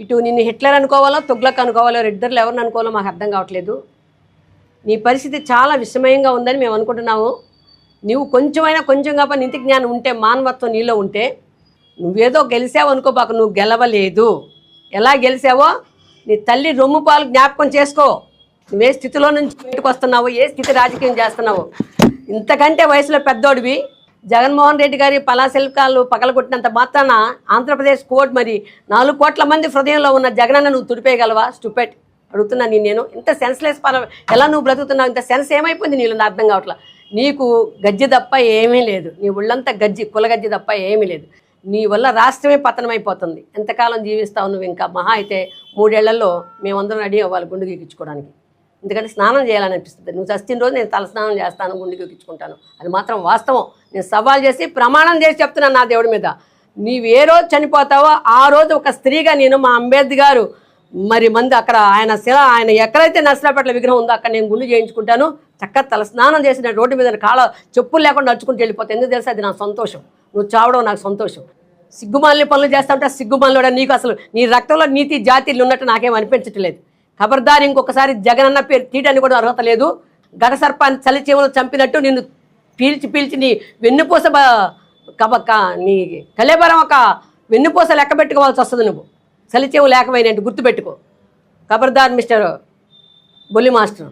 ఇటు నిన్ను హిట్లర్ అనుకోవాలో తుగ్లక్ అనుకోవాలో ఇద్దరు ఎవరిని అనుకోవాలో మాకు అర్థం కావట్లేదు. నీ పరిస్థితి చాలా విషమయంగా ఉందని మేము అనుకుంటున్నాము. నువ్వు కొంచెమైనా కొంచెం కాకపోతే నీతి జ్ఞానం ఉంటే మానవత్వం నీలో ఉంటే నువ్వేదో గెలిచావు అనుకోబాక నువ్వు గెలవలేదు. ఎలా గెలిచావో నీ తల్లి రొమ్ము పాలు జ్ఞాపకం చేసుకో. నువ్వే స్థితిలో నుంచి బయటకు ఏ స్థితి రాజకీయం చేస్తున్నావు. ఇంతకంటే వయసులో పెద్దోడివి జగన్మోహన్ రెడ్డి గారి పలాశిల్కాలు పగలగొట్టినంత మాత్రాన ఆంధ్రప్రదేశ్ కోడ్ మరి నాలుగు కోట్ల మంది హృదయంలో ఉన్న జగనన్న నువ్వు తుడిపేయగలవా? స్టూపెట్ అడుగుతున్నా నేను నేను. ఇంత సెన్స్లెస్ పర ఎలా నువ్వు బ్రతుకుతున్నావు? ఇంత సెన్స్ ఏమైపోయింది నీళ్ళు నా అర్థం కావట్లా. నీకు గజ్జి తప్ప ఏమీ లేదు. నీ ఒళ్ళంతా గజ్జి కులగజ్జి తప్ప ఏమీ లేదు. నీ వల్ల రాష్ట్రమే పతనమైపోతుంది. ఎంతకాలం జీవిస్తావు నువ్వు ఇంకా? మహా అయితే మూడేళ్ళలో మేమందరం రెడీ అవ్వాలి గుండు గీకించుకోవడానికి ఎందుకంటే స్నానం చేయాలని అనిపిస్తుంది నువ్వు చచ్చిన రోజు నేను తల స్నానం చేస్తాను గుండు గీకించుకుంటాను అది మాత్రం వాస్తవం. నేను సవాల్ చేసి ప్రమాణం చేసి చెప్తున్నాను నా దేవుడి మీద. నీవు ఏ రోజు చనిపోతావో ఆ రోజు ఒక స్త్రీగా నేను మా అంబేద్కర్ గారు మరి మంది అక్కడ ఆయన శిల ఆయన ఎక్కడైతే నర్సరాపేటల విగ్రహం ఉందో అక్కడ నేను గుండు చేయించుకుంటాను. చక్కగా తల స్నానం చేసిన రోడ్డు మీద కాళ్ళ చెప్పులు లేకుండా నడుచుకుంటూ వెళ్ళిపోతాను ఎందుకు తెలుసు? అది నా సంతోషం. నువ్వు చావడం నాకు సంతోషం. సిగ్గుమాలని పనులు చేస్తా ఉంటే సిగ్గుమాలిన నీకు అసలు నీ రక్తంలో నీతి జాతీయులు ఉన్నట్టు నాకేం అనిపించట్లేదు. కబర్దారి ఇంకొకసారి జగనన్న పేరు తీయడానికి కూడా అర్హత లేదు. గడ సర్పాన్ని చలిచీమలు చంపినట్టు నిన్ను పీల్చి పీల్చి నీ వెన్నుపూస కబక్క కబ నీ కలేబరం ఒక వెన్నుపూస లెక్క పెట్టుకోవాల్సి వస్తుంది నువ్వు. చలిచేవు లేకపోయినట్టు గుర్తుపెట్టుకో. ఖబర్దార్ మిస్టర్ బొల్లి మాస్టర్.